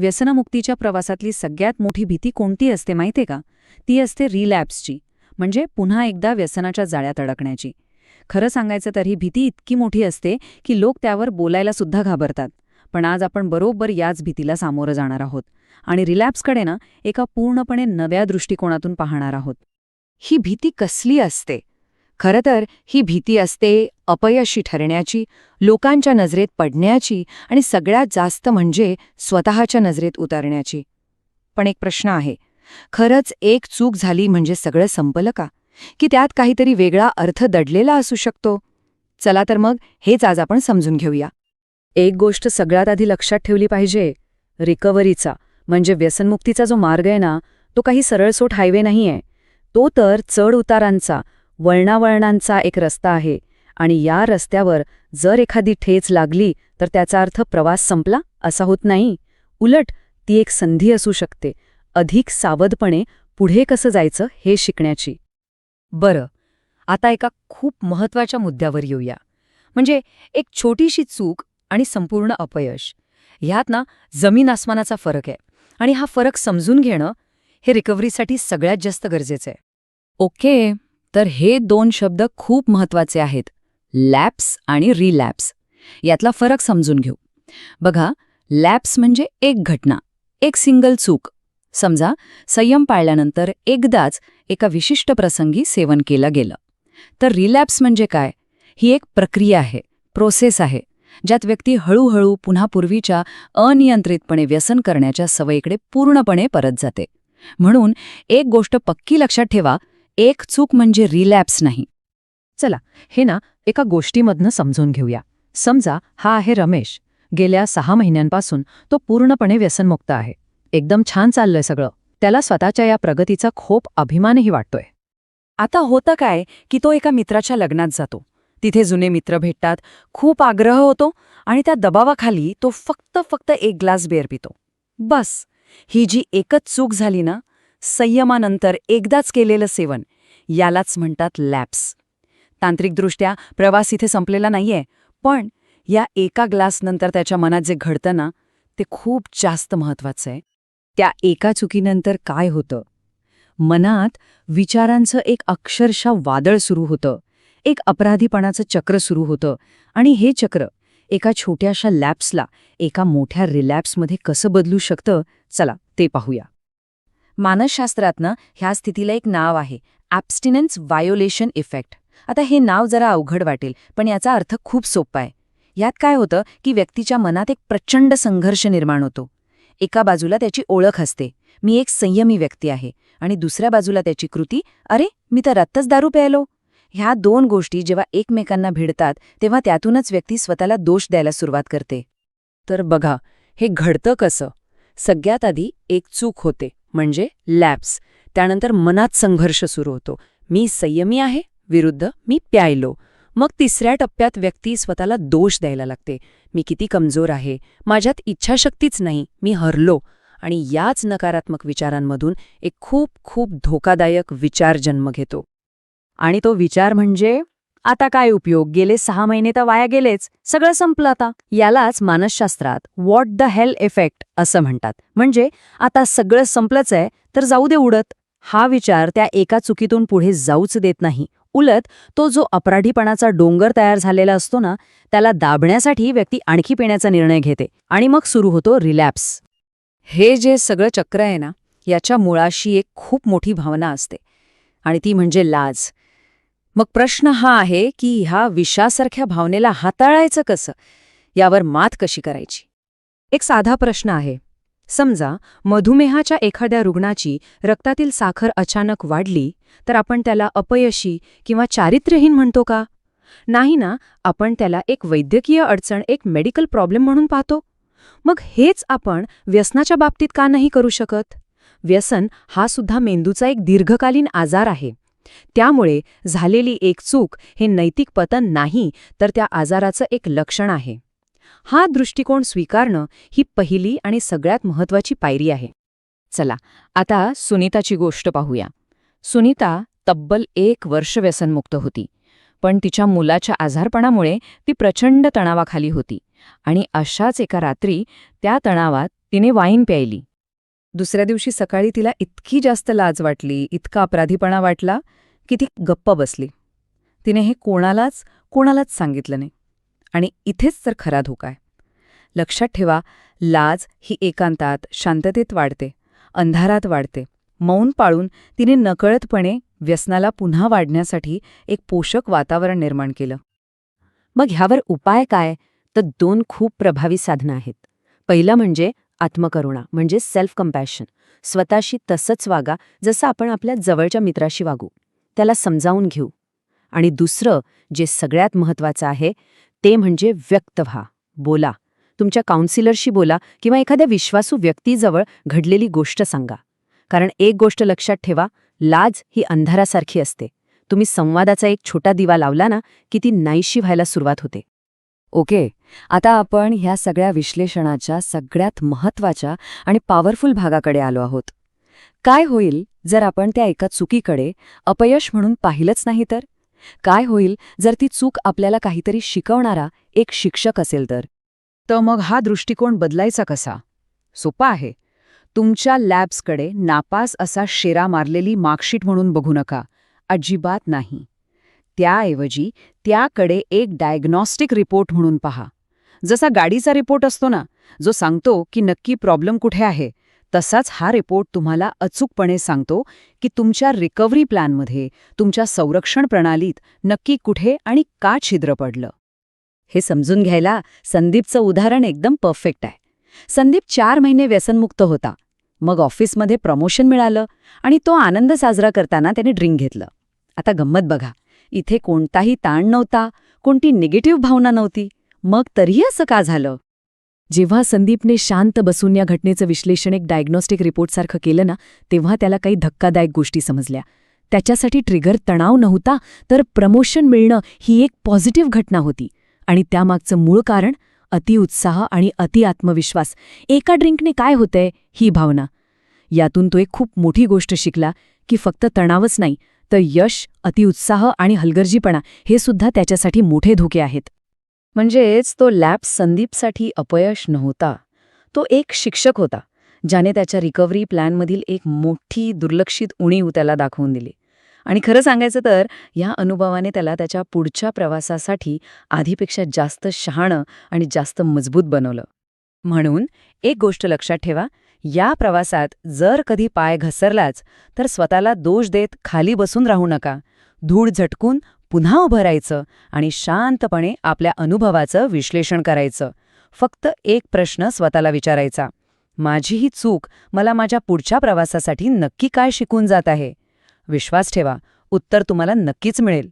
व्यसनमुक्तीच्या प्रवासातली सगळ्यात मोठी भीती कोणती असते माहिती का? ती असते रिलॅप्सची म्हणजे पुन्हा एकदा व्यसनाच्या जाळ्यात अडकण्याची. खरं सांगायचं तर ही भीती इतकी मोठी असते की लोक त्यावर बोलायला सुद्धा घाबरतात. पण आज आपण बरोबर याच भीतीला सामोरं जाणार आहोत आणि रिलॅप्सकडे ना एका पूर्णपणे नव्या दृष्टिकोनातून पाहणार आहोत. ही भीती कसली असते? खरं तर ही भीती असते अपयशी ठरण्याची लोकांच्या नजरेत पडण्याची आणि सगळ्यात जास्त म्हणजे स्वतःच्या नजरेत उतरण्याची. पण एक प्रश्न आहे खरंच एक चूक झाली म्हणजे सगळं संपलं का? की त्यात काहीतरी वेगळा अर्थ दडलेला असू शकतो? चला तर मग हेच आज आपण समजून घेऊया. एक गोष्ट सगळ्यात आधी लक्षात ठेवली पाहिजे रिकव्हरीचा म्हणजे व्यसनमुक्तीचा जो मार्ग आहे ना तो काही सरळसोट हायवे नाहीये. तो तर चढ उतारांचा वळणावळणांचा एक रस्ता आहे आणि या रस्त्यावर जर एखादी ठेच लागली तर त्याचा अर्थ प्रवास संपला असा होत नाही. उलट ती एक संधी असू शकते. अधिक सावधपणे पुढे कसं जायचं हे शिकण्याची. बरं आता एका खूप महत्त्वाच्या मुद्द्यावर येऊया. म्हणजे एक छोटीशी चूक आणि संपूर्ण अपयश. ह्यात ना जमीन आसमानाचा फरक आहे आणि हा फरक समजून घेणं हे रिकव्हरीसाठी सगळ्यात जास्त गरजेचं आहे. ओके. तर हे दोन शब्द खूप महत्त्वाचे आहेत. लॅप्स आणि रिलॅप्स. यातला फरक समजून घेऊ. बघा लॅप्स म्हणजे एक घटना एक सिंगल चूक. समजा संयम पाळल्यानंतर एकदाच एका विशिष्ट प्रसंगी सेवन केलं गेलं. तर रिलॅप्स म्हणजे काय? ही एक प्रक्रिया आहे प्रोसेस आहे ज्यात व्यक्ती हळूहळू पुन्हा पूर्वीच्या अनियंत्रितपणे व्यसन करण्याच्या सवयीकडे पूर्णपणे परत जाते. म्हणून एक गोष्ट पक्की लक्षात ठेवा एक चूक म्हणजे रिलॅप्स नाही. चला हे ना एका गोष्टीमधनं समजून घेऊया. समजा हा आहे रमेश. गेल्या सहा महिन्यांपासून तो पूर्णपणे व्यसनमुक्त आहे. एकदम छान चाललंय सगळं. त्याला स्वतःच्या या प्रगतीचा खूप अभिमानही वाटतोय. आता होतं काय की तो एका मित्राच्या लग्नात जातो. तिथे जुने मित्र भेटतात खूप आग्रह होतो आणि त्या दबावाखाली तो फक्त फक्त एक ग्लास बेअर पितो. बस ही जी एकच चूक झाली ना संयमानंतर एकदाच केलेलं सेवन. यालाच म्हणतात लॅप्स. तांत्रिकदृष्ट्या प्रवास इथे संपलेला नाहीये पण या एका ग्लासनंतर त्याच्या मनात जे घडतं ना ते खूप जास्त महत्वाचं आहे. त्या एका चुकीनंतर काय होतं? मनात विचारांचं एक अक्षरशः वादळ सुरू होतं. एक अपराधीपणाचं चक्र सुरू होतं. आणि हे चक्र एका छोट्याशा लॅप्सला एका मोठ्या रिलॅप्समध्ये कसं बदलू शकतं? चला ते पाहूया. मानसशास्त्रातनं ह्या स्थितीला एक नाव आहे ॲब्स्टिनन्स व्हायोलेशन इफेक्ट आता हे नाव जरा अवघड वाटेल पण याचा अर्थ खूप सोपा आहे. यात काय होतं की व्यक्तीच्या मनात एक प्रचंड संघर्ष निर्माण होतो. एका बाजूला त्याची ओळख असते मी एक संयमी व्यक्ती आहे आणि दुसऱ्या बाजूला त्याची कृती अरे मी तर रत्तच दारू प्यायलो. ह्या दोन गोष्टी जेव्हा एकमेकांना भिडतात तेव्हा त्यातूनच व्यक्ती स्वतःला दोष द्यायला सुरुवात करते. तर बघा हे घडतं कसं? सगळ्यात आधी एक चूक होते. म्हणजे लॅप्स त्यानंतर मनात संघर्ष सुरू होतो. मी संयमी आहे विरुद्ध मी प्यायलो. मग तिसऱ्या टप्प्यात व्यक्ती स्वतःला दोष द्यायला लागते. मी किती कमजोर आहे? माझ्यात इच्छाशक्तीच नाही. मी हरलो. आणि याच नकारात्मक विचारांमधून एक खूप खूप धोकादायक विचार जन्म घेतो. आणि तो विचार म्हणजे आता काय उपयोग? गेले सहा महिने तर वाया गेलेच. सगळं संपलं आता. यालाच मानसशास्त्रात व्हॉट द हेल इफेक्ट असं म्हणतात. म्हणजे आता सगळं संपलंच आहे तर जाऊ दे उडत. हा विचार त्या एका चुकीतून पुढे जाऊच देत नाही. उलट तो जो अपराधीपणाचा डोंगर तयार झालेला असतो ना त्याला दाबण्यासाठी व्यक्ती आणखी पिण्याचा निर्णय घेते आणि मग सुरू होतो रिलॅप्स. हे जे सगळं चक्र आहे ना याच्या मुळाशी एक खूप मोठी भावना असते. आणि ती म्हणजे लाज. मग प्रश्न हा आहे की ह्या विषासारख्या भावनेला हाताळायचं कसं? यावर मात कशी करायची? एक साधा प्रश्न आहे. समजा मधुमेहाच्या एखाद्या रुग्णाची रक्तातील साखर अचानक वाढली तर आपण त्याला अपयशी किंवा चारित्र्यहीन म्हणतो का? नाही ना आपण त्याला एक वैद्यकीय अडचण एक मेडिकल प्रॉब्लेम म्हणून पाहतो. मग हेच आपण व्यसनाच्या बाबतीत का नाही करू शकत? व्यसन हा सुद्धा मेंदूचा एक दीर्घकालीन आजार आहे. त्यामुळे झालेली एक चूक हे नैतिक पतन नाही तर त्या आजाराचं एक लक्षण आहे. हा दृष्टिकोन स्वीकारणं ही पहिली आणि सगळ्यात महत्वाची पायरी आहे. चला आता सुनीताची गोष्ट पाहूया. सुनीता तब्बल एक वर्ष व्यसनमुक्त होती पण तिच्या मुलाच्या आजारपणामुळे ती प्रचंड तणावाखाली होती आणि अशाच एका रात्री त्या तणावात तिने वाईन प्यायली. दुसऱ्या दिवशी सकाळी तिला इतकी जास्त लाज वाटली इतका अपराधीपणा वाटला की ती गप्प बसली. तिने हे कोणालाच कोणालाच सांगितलं नाही. आणि इथेच तर खरा धोका आहे. लक्षात ठेवा लाज ही एकांतात शांततेत वाढते अंधारात वाढते. मौन पाळून तिने नकळतपणे व्यसनाला पुन्हा वाढण्यासाठी एक पोषक वातावरण निर्माण केलं. मग ह्यावर उपाय काय? तर दोन खूप प्रभावी साधनं आहेत. पहिलं म्हणजे आत्मकरुणा म्हणजे सेल्फ कम्पॅशन स्वतःशी तसंच वागा जसं आपण आपल्या जवळच्या मित्राशी वागू. त्याला समजावून घेऊ. आणि दुसरं जे सगळ्यात महत्त्वाचं आहे ते म्हणजे व्यक्त व्हा. बोला. तुमच्या काउन्सिलरशी बोला किंवा एखाद्या विश्वासू व्यक्तीजवळ घडलेली गोष्ट सांगा. कारण एक गोष्ट लक्षात ठेवा लाज ही अंधारासारखी असते. तुम्ही संवादाचा एक छोटा दिवा लावला ना की ती नाहीशी व्हायला सुरुवात होते. ओके आता आपण ह्या सगळ्या विश्लेषणाच्या सगळ्यात महत्त्वाच्या आणि पॉवरफुल भागाकडे आलो आहोत. काय होईल जर आपण त्या एका चुकीकडे अपयश म्हणून पाहिलंच नाही तर? काय होईल जर ती चूक आपल्याला काहीतरी शिकवणारा एक शिक्षक असेल तर? तर मग हा दृष्टिकोन बदलायचा कसा? सोपा आहे. तुमच्या लॅब्सकडे नापास असा शेरा मारलेली मार्कशीट म्हणून बघू नका. अजिबात नाही. त्याऐवजी त्याकडे एक डायग्नॉस्टिक रिपोर्ट म्हणून पहा. जसा गाडीचा रिपोर्ट असतो ना जो सांगतो की नक्की प्रॉब्लेम कुठे आहे तसाच हा रिपोर्ट तुम्हाला अचूकपणे सांगतो की तुमच्या रिकव्हरी प्लॅनमध्ये तुमच्या संरक्षण प्रणालीत नक्की कुठे आणि का छिद्र पडलं. हे समजून घ्यायला संदीपचं उदाहरण एकदम परफेक्ट आहे. संदीप चार महिने व्यसनमुक्त होता. मग ऑफिसमध्ये प्रमोशन मिळालं आणि तो आनंद साजरा करताना त्याने ड्रिंक घेतलं. आता गंमत बघा. इथे कोणताही ताण नव्हता कोणती निगेटिव्ह भावना नव्हती. मग तरीही असं का झालं? जेव्हा संदीपने शांत बसून या घटनेचं विश्लेषण एक डायग्नॉस्टिक रिपोर्टसारखं केलं ना तेव्हा त्याला काही धक्कादायक गोष्टी समजल्या. त्याच्यासाठी ट्रिगर तणाव नव्हता तर प्रमोशन मिळणं ही एक पॉझिटिव्ह घटना होती. आणि त्यामागचं मूळ कारण अतिउत्साह आणि अति आत्मविश्वास. एका ड्रिंकने काय होतंय ही भावना? यातून तो एक खूप मोठी गोष्ट शिकला की फक्त तणावच नाही तर यश अतिउत्साह आणि हलगर्जीपणा हे सुद्धा त्याच्यासाठी मोठे धोके आहेत. म्हणजेच तो लॅब संदीपसाठी अपयश नव्हता. तो एक शिक्षक होता ज्याने त्याच्या रिकव्हरी प्लॅनमधील एक मोठी दुर्लक्षित उणीव त्याला दाखवून दिली. आणि खरं सांगायचं तर या अनुभवाने त्याला त्याच्या पुढच्या प्रवासासाठी आधीपेक्षा जास्त शहाणं आणि जास्त मजबूत बनवलं. म्हणून एक गोष्ट लक्षात ठेवा या प्रवासात जर कधी पाय घसरलाच तर स्वतःला दोष देत खाली बसून राहू नका. धूळ झटकून पुन्हा उभं राहायचं आणि शांतपणे आपल्या अनुभवाचं विश्लेषण करायचं. फक्त एक प्रश्न स्वतःला विचारायचा. माझी ही चूक मला माझ्या पुढच्या प्रवासासाठी नक्की काय शिकून जात आहे? विश्वास ठेवा उत्तर तुम्हाला नक्कीच मिळेल.